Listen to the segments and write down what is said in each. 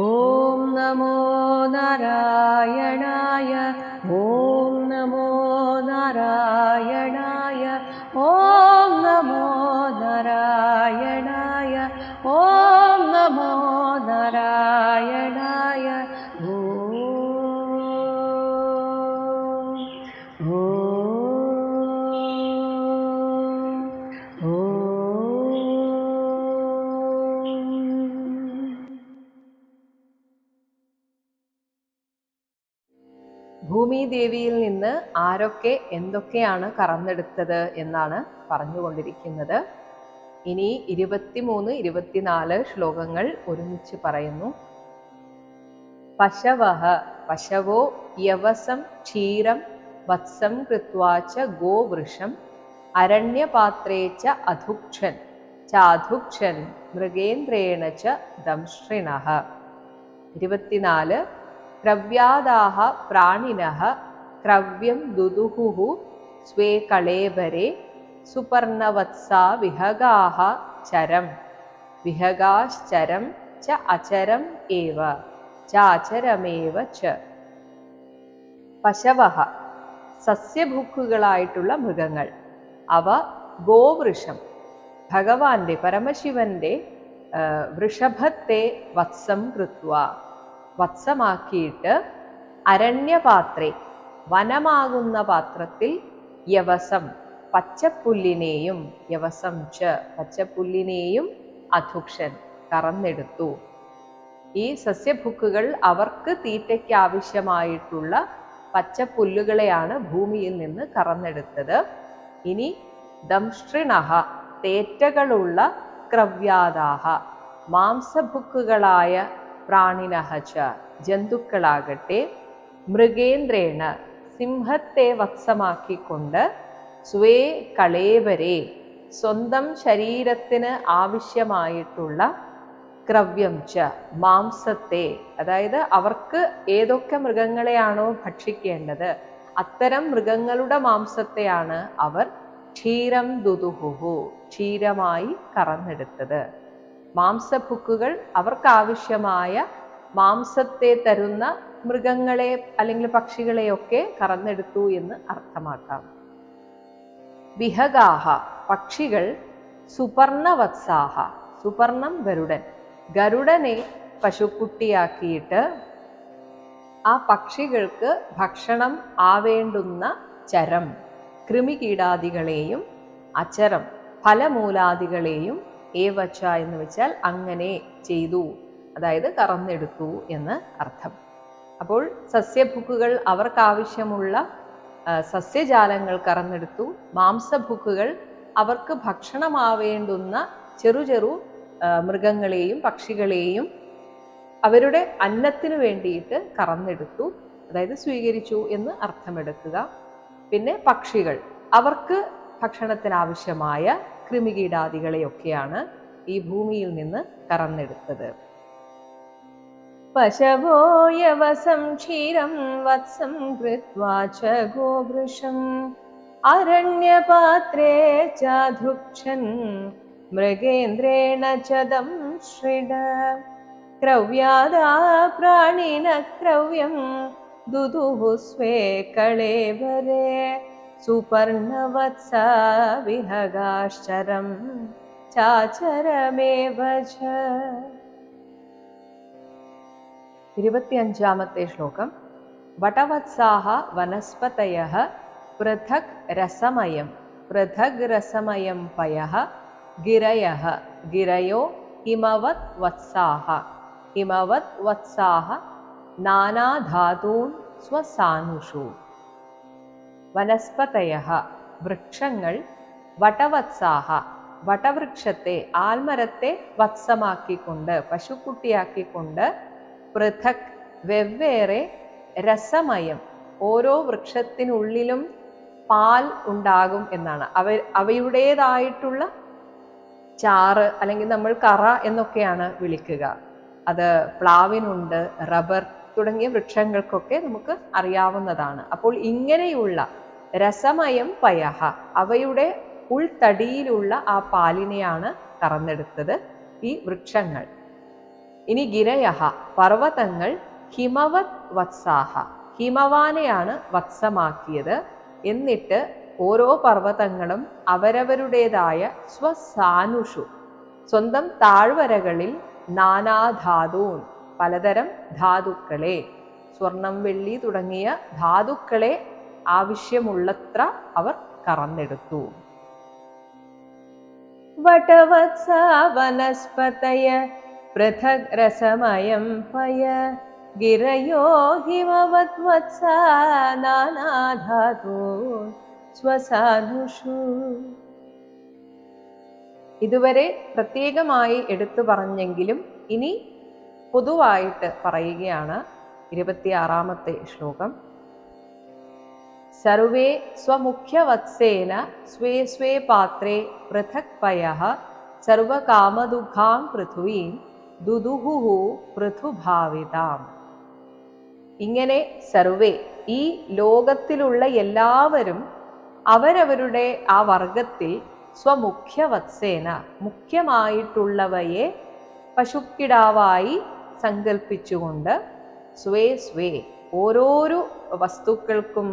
ॐ नमो नारायणाय ആരൊക്കെ എന്തൊക്കെയാണ് കറന്നെടുത്തത് എന്നാണ് പറഞ്ഞുകൊണ്ടിരിക്കുന്നത്. ഇനി ഇരുപത്തിമൂന്ന് ഇരുപത്തിനാല് ശ്ലോകങ്ങൾ ഒരുമിച്ച് പറയുന്നു. പശവഹ പശവോ യവസം ക്ഷീരം വത്സം കൃത്വാച്ച ഗോവൃഷം അരണ്യപാത്രേ ച അധുക്ഷൻ ചാധുക്ഷൻ മൃഗേന്ദ്രേണ ച ദംഷ്ട്രിണഃ ഇരുപത്തിനാല് ദ്രവ്യാദാഹ പ്രാണിനഃ ക്രവ്യം ദുദുഹു സ്വേ കളേവരെ സുപർണവത്സാ വിഹഗാഹ ചരം. വിഹഗാശ്ചരം ച അചരം ഏവ ചാചരമേവ ച. പശവഹ സസ്യഭുക്കുകളായിട്ടുള്ള മൃഗങ്ങൾ. അവ ഗോവൃഷം ഭഗവാന്റെ പരമശിവന്റെ വൃഷഭത്തെ വത്സം കൃത്വ. വത്സമാക്കിയിട്ട് അരണ്യപാത്രേ വനമാകുന്ന പാത്രത്തിൽ യവസം പച്ചപ്പുല്ലിനെയും യവസം ച പച്ചപ്പുല്ലിനെയും അധുക്ഷൻ കറന്നെടുത്തു. ഈ സസ്യഭുക്കുകൾ അവർക്ക് തീറ്റയ്ക്ക് ആവശ്യമായിട്ടുള്ള പച്ചപ്പുല്ലുകളെയാണ് ഭൂമിയിൽ നിന്ന് കറന്നെടുത്തത്. ഇനി ദംഷ്ട്രിണഹ തേറ്റകളുള്ള ക്രവ്യാദാഹ മാംസഭുക്കുകളായ പ്രാണിനഹ ച ജന്തുക്കളാകട്ടെ മൃഗേന്ദ്രേണ സിംഹത്തെ വക്സമാക്കിക്കൊണ്ട് സ്വേ കളേവരെ സ്വന്തം ശരീരത്തിന് ആവശ്യമായിട്ടുള്ള ക്രവ്യം ച മാംസത്തെ. അതായത് അവർക്ക് ഏതൊക്കെ മൃഗങ്ങളെയാണോ ഭക്ഷിക്കേണ്ടത് അത്തരം മൃഗങ്ങളുടെ മാംസത്തെയാണ് അവർ ക്ഷീരം ദുദുഹുഹു ക്ഷീരമായി കറന്നെടുത്തത്. മാംസഭുക്കുകൾ അവർക്കാവശ്യമായ മാംസത്തെ തരുന്ന മൃഗങ്ങളെ അല്ലെങ്കിൽ പക്ഷികളെയൊക്കെ കറന്നെടുത്തു എന്ന് അർത്ഥമാക്കാം. വിഹഗാഹ പക്ഷികൾ സുപർണവത്സാഹ സുപർണം ഗരുഡൻ. ഗരുഡനെ പശുക്കുട്ടിയാക്കിയിട്ട് ആ പക്ഷികൾക്ക് ഭക്ഷണം ആവേണ്ടുന്ന ചരം കൃമികീടാദികളെയും അചരം ഫലമൂലാദികളെയും ഏവച്ച എന്ന് വെച്ചാൽ അങ്ങനെ ചെയ്തു. അതായത് കറന്നെടുത്തു എന്ന് അർത്ഥം. അപ്പോൾ സസ്യഭുക്കുകൾ അവർക്കാവശ്യമുള്ള സസ്യജാലങ്ങൾ കറന്നെടുത്തു. മാംസഭുക്കുകൾ അവർക്ക് ഭക്ഷണമാവേണ്ടുന്ന ചെറു ചെറു മൃഗങ്ങളെയും പക്ഷികളെയും അവരുടെ അന്നത്തിനു വേണ്ടിയിട്ട് കറന്നെടുത്തു. അതായത് സ്വീകരിച്ചു എന്ന് അർത്ഥമെടുക്കുക. പിന്നെ പക്ഷികൾ. അവർക്ക് ഭക്ഷണത്തിനാവശ്യമായ കൃമികീടാദികളെയൊക്കെയാണ് ഈ ഭൂമിയിൽ നിന്ന് കറന്നെടുത്തത്. पशवो यवसं क्षीरं वत्सं कृत्वा च गोभृशम्। च चाधृक्षन् मृगेन्द्रेण च दं क्रव्यादा क्रव्यादाप्राणिन क्रव्यं दुदुः स्वे कळेवरे सुपर्णवत्स विहगाश्चरं चाचरमेव च। ഇരുപത്തിയഞ്ചാമത്തെ ശ്ലോകം. വടവത്സാഹ വനസ്പതയ പൃഥക് രസമയം പൃഥക് രസമയം പയ ഗിരയ ഗിരയോ ഹിമവത് വത്സാഹ ഹിമവത് വത്സാഹ നാനാധാതൂൻ സ്വസാനുഷു വനസ്പതയ വൃക്ഷങ്ങൾ വടവത്സാഹ വടവൃക്ഷത്തെ ആൽമരത്തെ വത്സമാക്കിക്കൊണ്ട് പശുക്കുട്ടിയാക്കിക്കൊണ്ട് പൃഥക് വെവ്വേറെ രസമയം. ഓരോ വൃക്ഷത്തിനുള്ളിലും പാൽ ഉണ്ടാകും എന്നാണ്. അവ അവയുടേതായിട്ടുള്ള ചാറ് അല്ലെങ്കിൽ നമ്മൾ കറ എന്നൊക്കെയാണ് വിളിക്കുക. അത് പ്ലാവിനുണ്ട് റബ്ബർ തുടങ്ങിയ വൃക്ഷങ്ങൾക്കൊക്കെ നമുക്ക് അറിയാവുന്നതാണ്. അപ്പോൾ ഇങ്ങനെയുള്ള രസമയം പയഹ അവയുടെ ഉൾത്തടിയിലുള്ള ആ പാലിനെയാണ് കറന്നെടുത്തത് ഈ വൃക്ഷങ്ങൾ. ഇനി ഗിരയഹ പർവതങ്ങൾ ഹിമവത് വത്സാഹ. ഹിമവാനെയാണ് വത്സമാക്കിയത്. എന്നിട്ട് ഓരോ പർവതങ്ങളും അവരവരുടേതായ സ്വസാനുഷു. സ്വന്തം താഴ്വരകളിൽ നാനാധാതൂൻ പലതരം ധാതുക്കളെ. സ്വർണം വെള്ളി തുടങ്ങിയ ധാതുക്കളെ ആവശ്യമുള്ളത്ര അവർ കറന്നെടുത്തു. വടവത്സ വനസ്പതയ പയ ഗിരയോ ഹിമവത് വത്സ നാനാധാതു സ്വസാനുഷു ഇതുവരെ പ്രത്യേകമായി എടുത്തു പറഞ്ഞെങ്കിലും ഇനി പൊതുവായിട്ട് പറയുകയാണ് ഇരുപത്തിയാറാമത്തെ ശ്ലോകം. സർവേ സ്വമുഖ്യവത്സേന സ്വേ സ്വേ പാത്രേ പൃഥക് പയ സർവകാമദുഃഖാം പൃഥ്വീം ദുദുഹുഹു പൃഥുഭാവിതാം. ഇങ്ങനെ സർവേ ഈ ലോകത്തിലുള്ള എല്ലാവരും അവരവരുടെ ആ വർഗത്തിൽ സ്വമുഖ്യവത്സേന മുഖ്യമായിട്ടുള്ളവയെ പശുക്കിടാവായി സങ്കല്പിച്ചുകൊണ്ട് സ്വേ സ്വേ ഓരോരോ വസ്തുക്കൾക്കും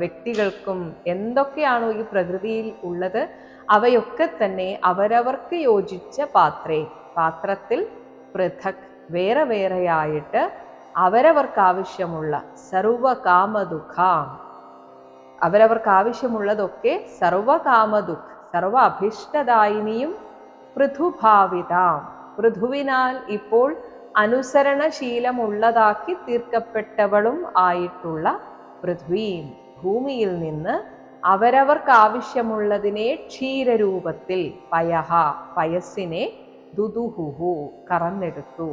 വ്യക്തികൾക്കും എന്തൊക്കെയാണോ ഈ പ്രകൃതിയിൽ ഉള്ളത് അവയൊക്കെ തന്നെ അവരവർക്ക് യോജിച്ച പാത്രേ പാത്രത്തിൽ പൃഥക് വേറെ വേറെയായിട്ട് അവരവർക്ക് ആവശ്യമുള്ള സർവകാമദുഃഖാം. അവരവർക്ക് ആവശ്യമുള്ളതൊക്കെ സർവകാമദുഃഖ് സർവ അഭിഷ്ടദായിനിയും പൃഥുഭാവിതാം. പൃഥുവിനാൽ ഇപ്പോൾ അനുസരണശീലമുള്ളതാക്കി തീർക്കപ്പെട്ടവളും ആയിട്ടുള്ള പൃഥ്വീം ഭൂമിയിൽ നിന്ന് അവരവർക്ക് ആവശ്യമുള്ളതിനെ ക്ഷീരരൂപത്തിൽ പയഹ പയസ്സിനെ ദുദുഹുഹു കറന്നെടുത്തു.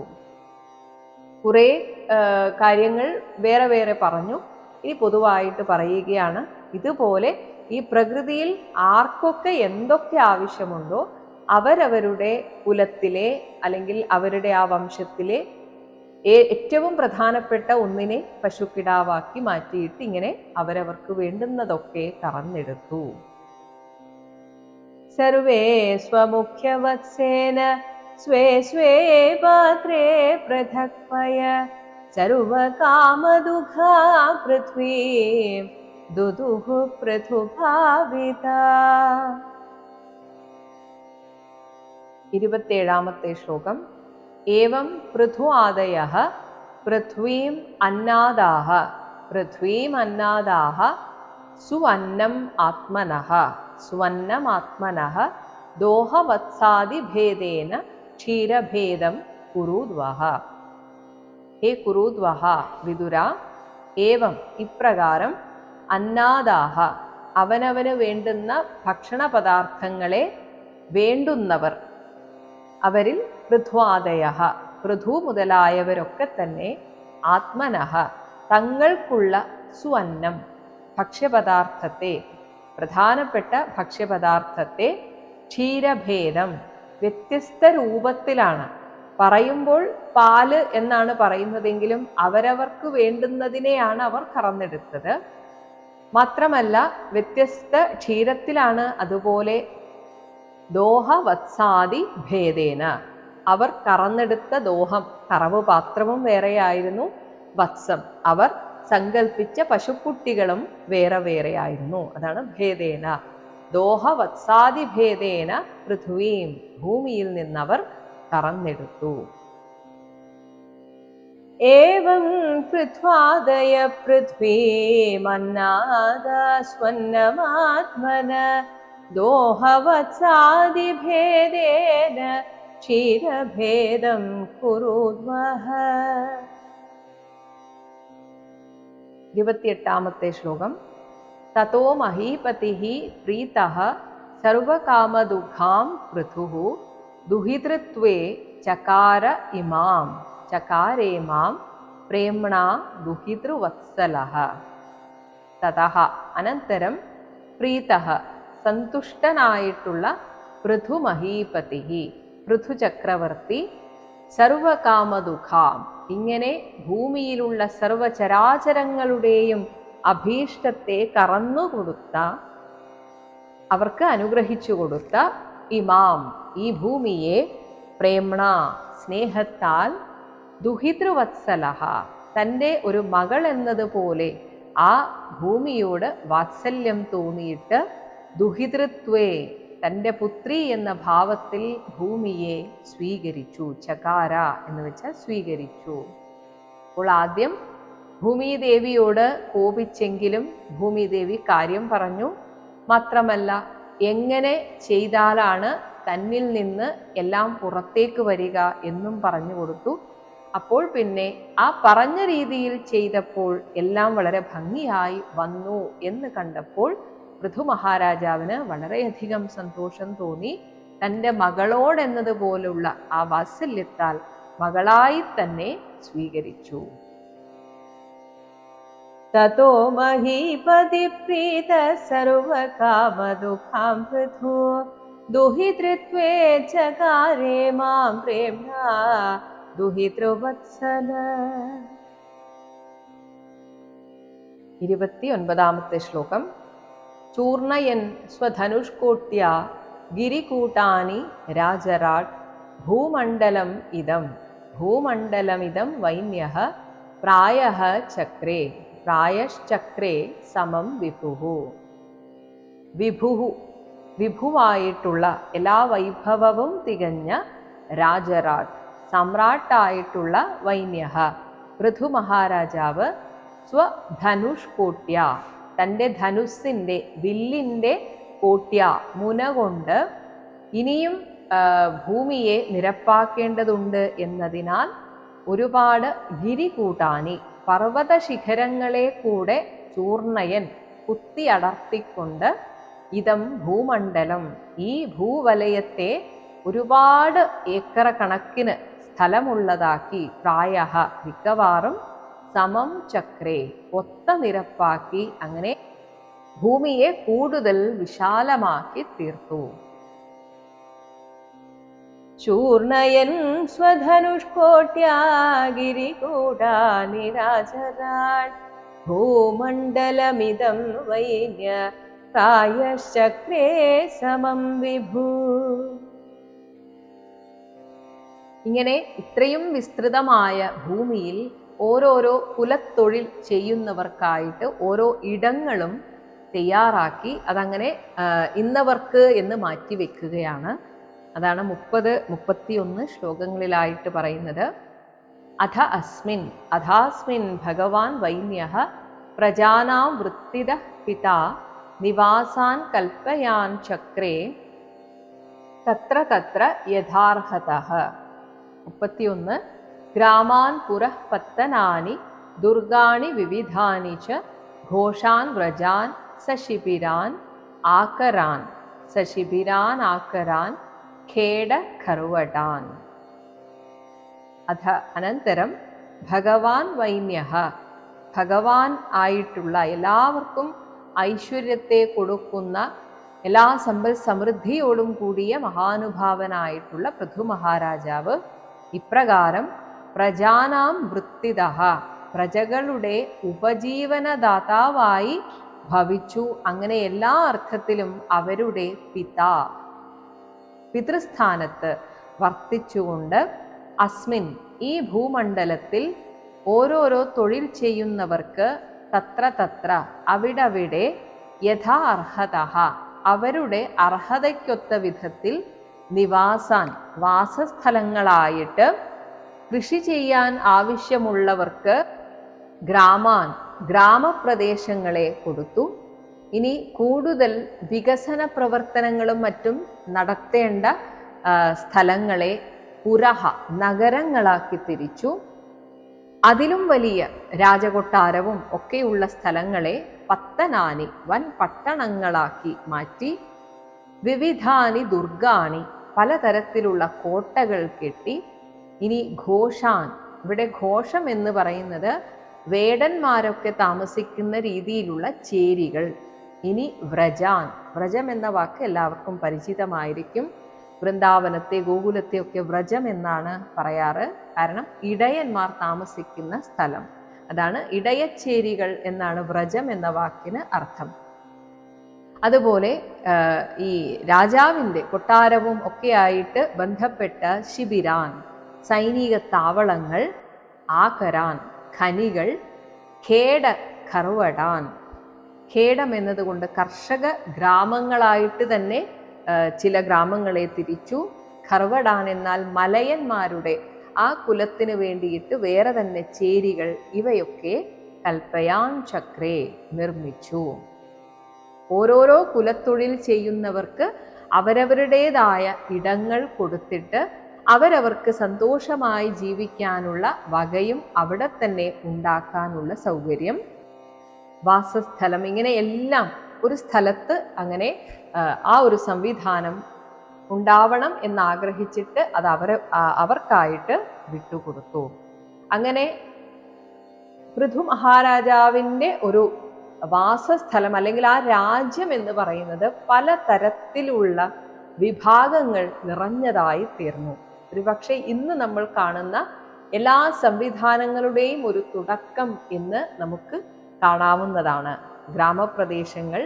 കുറെ കാര്യങ്ങൾ വേറെ വേറെ പറഞ്ഞു. ഇനി പൊതുവായിട്ട് പറയുകയാണ് ഇതുപോലെ ഈ പ്രകൃതിയിൽ ആർക്കൊക്കെ എന്തൊക്കെ ആവശ്യമുണ്ടോ അവരവരുടെ കുലത്തിലെ അല്ലെങ്കിൽ അവരുടെ ആ വംശത്തിലെ ഏറ്റവും പ്രധാനപ്പെട്ട ഒന്നിനെ പശുക്കിടാവാക്കി മാറ്റിയിട്ട് ഇങ്ങനെ അവരവർക്ക് വേണ്ടുന്നതൊക്കെ കറന്നെടുത്തു. സർവേ സ്വമുഖ്യവത്സേന സ്വേ സ്വേ പാത്രേ പൃഥക്പയ സർവകാമദുഃഖാ പൃഥ്വീ ദുദുഹു പൃഥുഭാവിത. ഇരുപത്തേഴാമത്തെ ശ്ലോകം. ഏവം പൃഥു ആദയ പൃഥ്വീം അന്നാദാഹ പൃഥ്വീം അന്നാദാഹ സുവന്നം ആത്മനഃ. സുവന്നമാത്മനഃ ദോഹവത്സാദിഭേദേന ക്ഷീരഭേദം കുരുദ്വഹ. ഹേ കുരുദ്വഹ വിദുര ഏവം ഇപ്രകാരം അന്നാദാഹ അവനവന് വേണ്ടുന്ന ഭക്ഷണ പദാർത്ഥങ്ങളെ വേണ്ടുന്നവർ. അവരിൽ പൃഥ്വാദയ പൃഥു മുതലായവരൊക്കെ തന്നെ ആത്മനഃ തങ്ങൾക്കുള്ള സുവന്നം ഭക്ഷ്യപദാർത്ഥത്തെ പ്രധാനപ്പെട്ട ഭക്ഷ്യപദാർത്ഥത്തെ ക്ഷീരഭേദം വ്യത്യസ്ത രൂപത്തിലാണ് പറയുമ്പോൾ പാൽ എന്നാണ് പറയുന്നതെങ്കിലും അവരവർക്ക് വേണ്ടുന്നതിനെയാണ് അവർ കറന്നെടുത്തത്. മാത്രമല്ല വ്യത്യസ്ത ക്ഷീരത്തിലാണ് അതുപോലെ ദോഹ വത്സാദി ഭേദേന. അവർ കറന്നെടുത്ത ദോഹം കറവ് പാത്രവും വേറെയായിരുന്നു വത്സം. അവർ സങ്കൽപ്പിച്ച പശുക്കുട്ടികളും വേറെ വേറെയായിരുന്നു അതാണ് ഭേദേന. ദോഹ വത്സാദി ഭേദേന പൃഥ്വീം ഭൂമിയിൽ നിന്നവർ കറന്നെടുത്തു ഏവം ദോഹ വത്സാദി ദോഹവത്സാദിഭേദേന ക്ഷീരഭേദം കുരുദ്വഹ. ഇരുപത്തിയെട്ടാമത്തെ ശ്ലോകം. തതോ മഹീപതി പ്രീത സർവകാമദുഃഖാം പൃഥു ദുഹിതൃത്വേ ചകാര ഇമാം. ചകാരേമാം പ്രേംണ ദുഹിതൃവത്സല. തതഃ അനന്തരം പ്രീത സന്തുഷ്ടനായിട്ടുള്ള പൃഥുമഹീപതി പൃഥുചക്രവർത്തി സർവകാമദുഃഖാം ഇങ്ങനെ ഭൂമിയിലുള്ള സർവചരാചരങ്ങളുടെയും അഭീഷ്ടത്തെ കറന്നുകൊടുത്ത അവർക്ക് അനുഗ്രഹിച്ചു കൊടുത്ത ഇമാം ഈ ഭൂമിയെ പ്രേംണ സ്നേഹത്താൽ ദുഹിതൃവത്സലഹ. തന്റെ ഒരു മകൾ എന്നതുപോലെ ആ ഭൂമിയോട് വാത്സല്യം തോന്നിയിട്ട് ദുഹിതൃത്വേ തന്റെ പുത്രി എന്ന ഭാവത്തിൽ ഭൂമിയെ സ്വീകരിച്ചു ചകാര എന്ന് വെച്ചാൽ സ്വീകരിച്ചു. അപ്പോൾ ആദ്യം ഭൂമിദേവിയോട് കോപിച്ചെങ്കിലും ഭൂമിദേവി കാര്യം പറഞ്ഞു. മാത്രമല്ല എങ്ങനെ ചെയ്താലാണ് തന്നിൽ നിന്ന് എല്ലാം പുറത്തേക്ക് വരിക എന്നും പറഞ്ഞു കൊടുത്തു. അപ്പോൾ പിന്നെ ആ പറഞ്ഞ രീതിയിൽ ചെയ്തപ്പോൾ എല്ലാം വളരെ ഭംഗിയായി വന്നു എന്ന് കണ്ടപ്പോൾ പൃഥു മഹാരാജാവിന് വളരെയധികം സന്തോഷം തോന്നി. തന്റെ മകളോടെന്നതുപോലുള്ള ആ വാത്സല്യത്താൽ മകളായി തന്നെ സ്വീകരിച്ചു. തോ മഹീപതി പ്രീത സർവകാമദുഃഖാം പൃഥു. ദുഹിതൃത്വേ ചകാരേ മാം പ്രേംണ ദുഹിതൃവത്സല. ഇരുപത്തി ഒൻപതാമത്തെ ശ്ലോകം. ചൂർണയൻ സ്വധനുഷ്കോട്യ ഗിരികൂട്ടാനി രാജരാട് ഭൂമണ്ഡലം ഇതം ഭൂമണ്ഡലമിതം വൈന്യ പ്രായ ചക്രേ പ്രായശ്ചക്രേ സമം വിഭു വിഭു വിഭുവായിട്ടുള്ള എല്ലാ വൈഭവവും തികഞ്ഞ രാജരാട് സമ്രാട്ടായിട്ടുള്ള വൈന്യ പൃഥു മഹാരാജാവ് സ്വധനുഷ് കോട്യ തന്റെ ധനുസ്സിന്റെ വില്ലിന്റെ കോട്യ മുന കൊണ്ട് ഇനിയും ഭൂമിയെ നിരപ്പാക്കേണ്ടതുണ്ട് എന്നതിനാൽ ഒരുപാട് ഗിരികൂട്ടാനി പർവത ശിഖരങ്ങളെ കൂടെ ചൂർണയൻ കുത്തിയടർത്തിക്കൊണ്ട് ഇതം ഭൂമണ്ഡലം ഈ ഭൂവലയത്തെ ഒരുപാട് ഏക്കറ കണക്കിന് സ്ഥലമുള്ളതാക്കി പ്രായ മിക്കവാറും സമം ചക്രേ ഒത്ത നിരപ്പാക്കി അങ്ങനെ ഭൂമിയെ കൂടുതൽ വിശാലമാക്കി തീർത്തു. ചൂർണയൻ സ്വധനുഷ്കോട്യാ ഗിരികൂടാനിരാജരാൾ ഭൂമണ്ഡലമിതം വൈന്യ പ്രായശ്ചക്രേ സമം വിഭൂ. ഇങ്ങനെ ഇത്രയും വിസ്തൃതമായ ഭൂമിയിൽ ഓരോരോ കുലത്തൊഴിൽ ചെയ്യുന്നവർക്കായിട്ട് ഓരോ ഇടങ്ങളും തയ്യാറാക്കി അതങ്ങനെ ഇന്നവർക്ക് എന്ന് മാറ്റി വെക്കുകയാണ്. അതാണ് മുപ്പത് മുപ്പത്തിയൊന്ന് ശ്ലോകങ്ങളിലായിട്ട് പറയുന്നത്. അധ അസ്മിൻ അധാസ്മിൻ ഭഗവാൻ വൈന്യ പ്രജാനാം വൃത്തിത പിതാ നിവാസാൻ കൽപ്പയാൻ ചക്രേ തത്ര തത്ര യഥാർഹത. മുപ്പത്തിയൊന്ന് ഗ്രാമാൻ പുരഃ ദുർഗാണി വിവിധാനി ച ഘോഷാൻ വ്രജാൻ സശിബിരാൻ ആകരാൻ സശിബിരാൻ ആകരാൻ ഖേട ഖർവടാൻ അഥ അനന്തരം ഭഗവാൻ വൈന്യ ഭഗവാൻ ആയിട്ടുള്ള എല്ലാവർക്കും ഐശ്വര്യത്തെ കൊടുക്കുന്ന എല്ലാ സമ്പൽ സമൃദ്ധിയോടും കൂടിയ മഹാനുഭാവനായിട്ടുള്ള പൃഥു മഹാരാജാവ് ഇപ്രകാരം പ്രജാനാം വൃത്തിത. പ്രജകളുടെ ഉപജീവനദാതാവായി ഭവിച്ചു. അങ്ങനെ എല്ലാ അർത്ഥത്തിലും അവരുടെ പിതാ. പിതൃസ്ഥാനത്ത് വർത്തിച്ചുകൊണ്ട് അസ്മിൻ ഈ ഭൂമണ്ഡലത്തിൽ ഓരോരോ തൊഴിൽ ചെയ്യുന്നവർക്ക് തത്ര തത്ര അവിടവിടെ യഥാ അർഹത. അവരുടെ അർഹതയ്ക്കൊത്ത വിധത്തിൽ നിവാസാൻ വാസസ്ഥലങ്ങളായിട്ട് കൃഷി ചെയ്യാൻ ആവശ്യമുള്ളവർക്ക് ഗ്രാമാൻ ഗ്രാമപ്രദേശങ്ങളെ കൊടുത്തു. ഇനി കൂടുതൽ വികസന പ്രവർത്തനങ്ങളും മറ്റും നടത്തേണ്ട സ്ഥലങ്ങളെ പുരഹ നഗരങ്ങളാക്കി തിരിച്ചു. അതിലും വലിയ രാജകൊട്ടാരവും ഒക്കെയുള്ള സ്ഥലങ്ങളെ പത്തനാനി വൻ പട്ടണങ്ങളാക്കി മാറ്റി. വിവിധാനി ദുർഗാണി പലതരത്തിലുള്ള കോട്ടകൾ കെട്ടി ഇനി ഘോഷാൻ. ഇവിടെ ഘോഷം എന്ന് പറയുന്നത് വേടന്മാരൊക്കെ താമസിക്കുന്ന രീതിയിലുള്ള ചേരികൾ. ഇനി വ്രജാൻ. വ്രജം എന്ന വാക്ക് എല്ലാവർക്കും പരിചിതമായിരിക്കും. വൃന്ദാവനത്തെ ഗോകുലത്തെ ഒക്കെ വ്രജം എന്നാണ് പറയാറ്. കാരണം ഇടയന്മാർ താമസിക്കുന്ന സ്ഥലം. അതാണ് ഇടയച്ചേരികൾ എന്നാണ് വ്രജം എന്ന വാക്കിന് അർത്ഥം. അതുപോലെ ഈ രാജാവിന്റെ കൊട്ടാരവും ഒക്കെയായിട്ട് ബന്ധപ്പെട്ട ശിബിരാൻ. സൈനിക താവളങ്ങൾ ആകരാൻ ഖനികൾ ഖേഡ കറുവടാൻ ഖേഡം എന്നതുകൊണ്ട് കർഷക ഗ്രാമങ്ങളായിട്ട് തന്നെ ചില ഗ്രാമങ്ങളെ തിരിച്ചു. ഖർവടാൻ എന്നാൽ മലയന്മാരുടെ ആ കുലത്തിന് വേണ്ടിയിട്ട് വേറെ തന്നെ ചേരികൾ ഇവയൊക്കെ കൽപ്പയാൻ ചക്രേ നിർമ്മിച്ചു. ഓരോരോ കുലത്തൊഴിൽ ചെയ്യുന്നവർക്ക് അവരവരുടേതായ ഇടങ്ങൾ കൊടുത്തിട്ട് അവരവർക്ക് സന്തോഷമായി ജീവിക്കാനുള്ള വകയും അവിടെ തന്നെ ഉണ്ടാക്കാനുള്ള സൗകര്യം. വാസസ്ഥലം ഇങ്ങനെ എല്ലാം ഒരു സ്ഥലത്ത് അങ്ങനെ ആ, ഒരു സംവിധാനം ഉണ്ടാവണം എന്നാഗ്രഹിച്ചിട്ട് അത് അവരെ അവർക്കായിട്ട് വിട്ടുകൊടുത്തു. അങ്ങനെ പൃഥു മഹാരാജാവിന്റെ ഒരു വാസസ്ഥലം അല്ലെങ്കിൽ ആ രാജ്യം എന്ന് പറയുന്നത് പല തരത്തിലുള്ള വിഭാഗങ്ങൾ നിറഞ്ഞതായി തീർന്നു. ഒരുപക്ഷെ ഇന്ന് നമ്മൾ കാണുന്ന എല്ലാ സംവിധാനങ്ങളുടെയും ഒരു തുടക്കം ഇന്ന് നമുക്ക് കാണാവുന്നതാണ്. ഗ്രാമപ്രദേശങ്ങൾ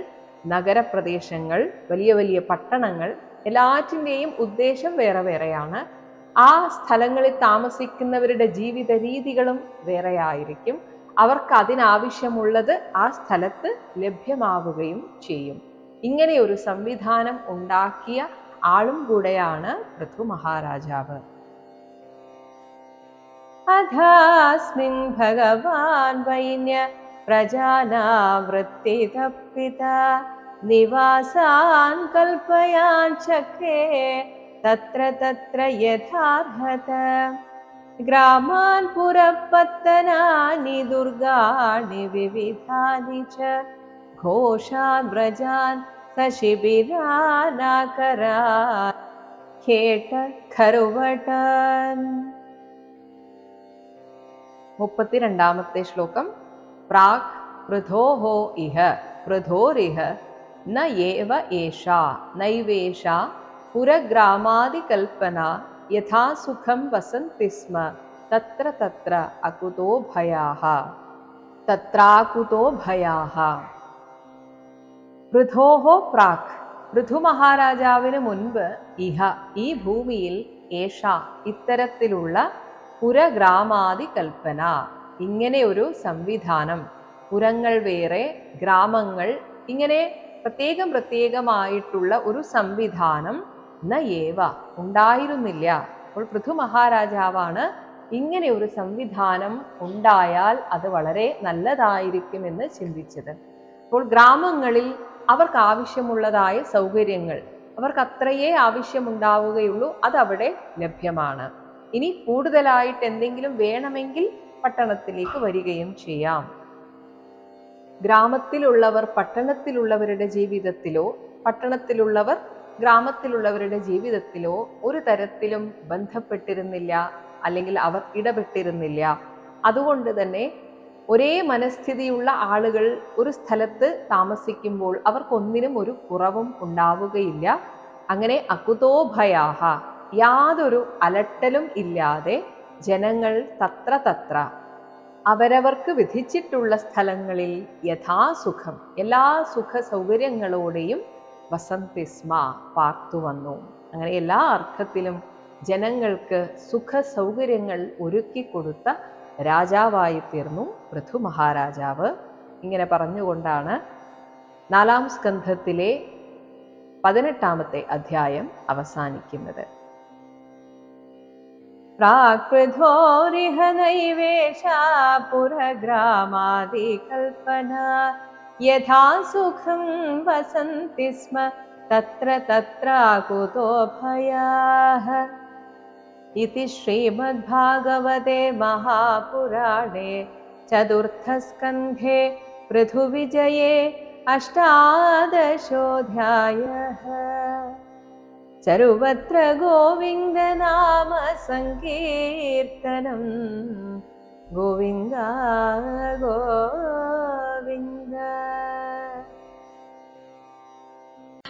നഗരപ്രദേശങ്ങൾ വലിയ വലിയ പട്ടണങ്ങൾ എല്ലാറ്റിന്റെയും ഉദ്ദേശം വേറെ വേറെയാണ്. ആ സ്ഥലങ്ങളിൽ താമസിക്കുന്നവരുടെ ജീവിത രീതികളും വേറെയായിരിക്കും. അവർക്ക് അതിനാവശ്യമുള്ളത് ആ സ്ഥലത്ത് ലഭ്യമാവുകയും ചെയ്യും. ഇങ്ങനെ ഒരു സംവിധാനം ഉണ്ടാക്കിയ ആളും കൂടെയാണ് പൃഥു മഹാരാജാവ് അഥാസ്മിൻ ഭഗവാൻ വൈന്യ പ്രജാനാവൃത്തിതപ്പിത നിവാസാൻ കൽപ്പയാൻ ചക്രേ തത്ര തത്ര യഥാർഹത ഗ്രാമാൻ പുരപ്പത്തനാനി ദുർഗാണി വിവിധാനി ച ഘോഷാൻ വ്രജാൻ സശിബിരാനാകരാ കേട്ട ഖരുവട്ടൻ മുപ്പത്തിരണ്ടാമത്തെ ശ്ലോകം പ്രാക് പൃഥോഹോ ഇഹ പൃഥോരിഹ ന ഏവ ഏഷാ നൈവേഷ പുരഗ്രാമാദികൽപ്പന യഥാ സുഖം വസന്തി സ്മ തത്ര തത്ര അകുതോ ഭയാഹ തത്രാകുതോ ഭയാഹ പൃഥോഹോ പ്രാക്. പൃഥു മഹാരാജാവിന് മുൻപ് ഇഹ ഈ ഭൂമിയിൽ ഏഷ ഇത്തരത്തിലുള്ള പുരഗ്രാമാതി കൽപ്പന ഇങ്ങനെ ഒരു സംവിധാനം. പുരങ്ങൾ വേറെ ഗ്രാമങ്ങൾ. ഇങ്ങനെ പ്രത്യേകം പ്രത്യേകമായിട്ടുള്ള ഒരു സംവിധാനം ന ഏവ. ഉണ്ടായിരുന്നില്ല. അപ്പോൾ പൃഥു മഹാരാജാവാണ് ഇങ്ങനെ ഒരു സംവിധാനം ഉണ്ടായാൽ അത് വളരെ നല്ലതായിരിക്കുമെന്ന് ചിന്തിച്ചത്. അപ്പോൾ ഗ്രാമങ്ങളിൽ അവർക്ക് ആവശ്യമുള്ളതായ സൗകര്യങ്ങൾ അവർക്ക് അത്രയേ ആവശ്യമുണ്ടാവുകയുള്ളൂ അതവിടെ ലഭ്യമാണ്. ഇനി കൂടുതലായിട്ട് എന്തെങ്കിലും വേണമെങ്കിൽ പട്ടണത്തിലേക്ക് വരികയും ചെയ്യാം. ഗ്രാമത്തിലുള്ളവർ പട്ടണത്തിലുള്ളവരുടെ ജീവിതത്തിലോ പട്ടണത്തിലുള്ളവർ ഗ്രാമത്തിലുള്ളവരുടെ ജീവിതത്തിലോ ഒരു തരത്തിലും ബന്ധപ്പെട്ടിരുന്നില്ല അല്ലെങ്കിൽ അവർ ഇടപെട്ടിരുന്നില്ല. അതുകൊണ്ട് തന്നെ ഒരേ മനസ്ഥിതിയുള്ള ആളുകൾ ഒരു സ്ഥലത്ത് താമസിക്കുമ്പോൾ അവർക്കൊന്നിനും ഒരു കുറവും ഉണ്ടാവുകയില്ല. അങ്ങനെ അകുതോഭയാഹ. യാതൊരു അലട്ടലും ഇല്ലാതെ ജനങ്ങൾ തത്ര തത്ര. അവരവർക്ക് വിധിച്ചിട്ടുള്ള സ്ഥലങ്ങളിൽ യഥാസുഖം എല്ലാ സുഖ സൗകര്യങ്ങളോടെയും വസന്തിസ്മ പാർത്തു വന്നു. അങ്ങനെ എല്ലാ അർത്ഥത്തിലും ജനങ്ങൾക്ക് സുഖ സൗകര്യങ്ങൾ ഒരുക്കി കൊടുത്ത രാജാവായി തീർന്നു പൃഥു മഹാരാജാവ്. ഇങ്ങനെ പറഞ്ഞുകൊണ്ടാണ് നാലാം സ്കന്ധത്തിലെ പതിനെട്ടാമത്തെ അധ്യായം അവസാനിക്കുന്നത്. പ്രാകൃതോരിഹ നൈവേശാ പുരഗ്രാമാദികൽപ്പന യഥാ സുഖം വസന്തി സ്മ തത്ര തത്രാകുതോ ഭയാः इति श्रीमद्भागवते महापुराणे चतुर्थस्कन्धे पृथुविजये अष्टादशोऽध्यायः। सर्वत्र गोविन्दनाम सङ्कीर्तनम् गोविन्द गोविन्द